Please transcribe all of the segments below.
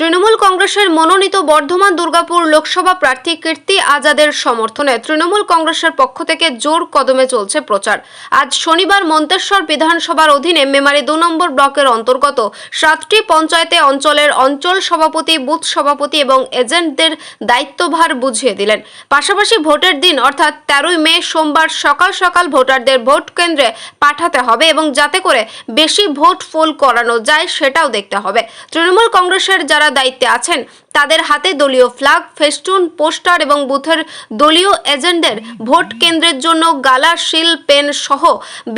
তৃণমূল কংগ্রেসের মনোনীত বর্ধমান দুর্গাপুর লোকসভা প্রার্থী কীর্তি আজাদের সমর্থনে তৃণমূল কংগ্রেসের পক্ষ থেকে জোর কদমে চলছে প্রচার। আজ শনিবার মন্তেশ্বর বিধানসভার অধীনে মেমারি দু নম্বর ব্লকের অন্তর্গত সাতটি পঞ্চায়েতে অঞ্চলের অঞ্চল সভাপতি, বুথ সভাপতি এবং এজেন্টদের দায়িত্বভার বুঝিয়ে দিলেন। পাশাপাশি ভোটের দিন, অর্থাৎ তেরোই মে সোমবার সকাল সকাল ভোটারদের ভোট কেন্দ্রে পাঠাতে হবে এবং যাতে করে বেশি ভোট ফোল করানো যায় সেটাও দেখতে হবে। তৃণমূল কংগ্রেসের যারা দায়িত্বে আছেন। তাদের হাতে দলীয় ফ্ল্যাগ, ফেস্টুন, পোস্টার এবং বুথের দলীয় এজেন্টদের ভোট কেন্দ্রের জন্য গালা শিল, পেন সহ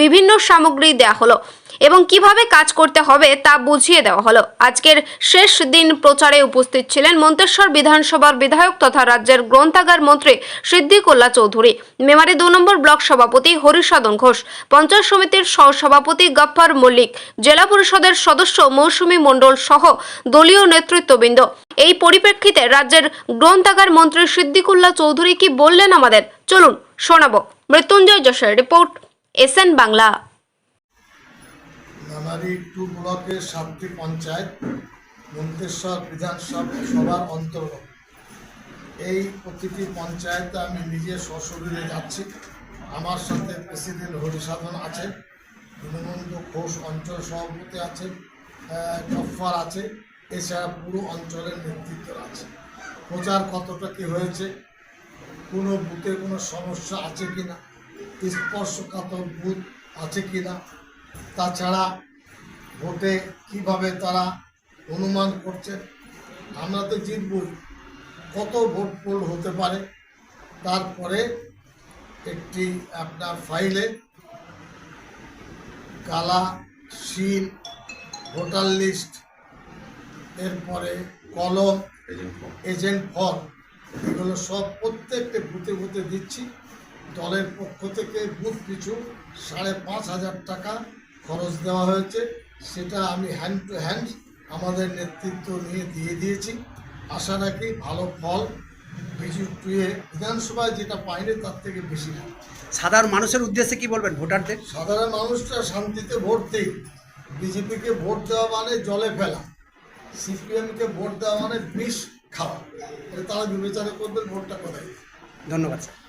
বিভিন্ন সামগ্রী দেয়া হলো। এবং কীভাবে কাজ করতে হবে তা বুঝিয়ে দেওয়া হলো। আজকের শেষ দিন প্রচারে উপস্থিত ছিলেন মন্তেশ্বর বিধানসভার বিধায়ক তথা রাজ্যের গ্রন্থাগার মন্ত্রী সিদ্দিকুল্লা চৌধুরী। মেমারি দু নম্বর ব্লক সভাপতি হরিসাধন ঘোষ, পঞ্চায়েত সমিতির সহসভাপতি গফ্ফার মল্লিক, জেলা পরিষদের সদস্য মৌসুমী মণ্ডল সহ দলীয় নেতৃত্ববৃন্দ। এই পরিপ্রেক্ষিতে রাজ্যের গ্রন্থাগার মন্ত্রী সিদ্দিকুল্লা চৌধুরী কি বললেন আমাদের? চলুন শোনাবো। মৃত্যুঞ্জয় যশের রিপোর্ট এসএন বাংলা। নানারি টু ব্লকের সাতটি পঞ্চায়েত মন্তেশ্বর সভার অন্তর্গত। এই প্রতিটি পঞ্চায়েতে আমি নিজে সশরীরে যাচ্ছি। আমার সাথে প্রেসিডেন্ট হরিসাধন আছেন দীনবন্ধু ঘোষ অঞ্চল সভাপতি আহ, গফ্ফার আছে এছাড়া পুরো অঞ্চলের নেতৃত্ব আছে। প্রচার কতটা কি হয়েছে কোনো বুথে কোনো সমস্যা আছে কিনা স্পর্শকাতর বুথ আছে কিনা তাছাড়া ভোটে কীভাবে তারা অনুমান করছেন আমরা তো জিতবই কত ভোট পোল হতে পারে? তারপরে একটি আপনার ফাইলে কালা শিল ভোটার লিস্ট এরপরে কলম এজেন্ট ফর্ম। এগুলো সব প্রত্যেকটা বুথে বুথে দিচ্ছি। দলের পক্ষ থেকে বুথ পিছু সাড়ে পাঁচ হাজার টাকা খরচ দেওয়া হয়েছে সেটা আমি হ্যান্ড টু হ্যান্ড আমাদের নেতৃত্ব নিয়ে দিয়ে দিয়েছি। আশা রাখি ভালো ফল বিজু টুয়ে বিধানসভায় যেটা পাইনি তার থেকে বেশি হবে সাধারণ মানুষের উদ্দেশ্যে কি বলবেন ভোটারদের? সাধারণ মানুষরা শান্তিতে ভোট দিক বিজেপিকে ভোট দেওয়া মানে জলে ফেলা। সিপিএমকে ভোট দেওয়া মানে বিষ খাওয়া। তারা বিবেচনা করবেন ভোটটা কোথায়। ধন্যবাদ স্যার।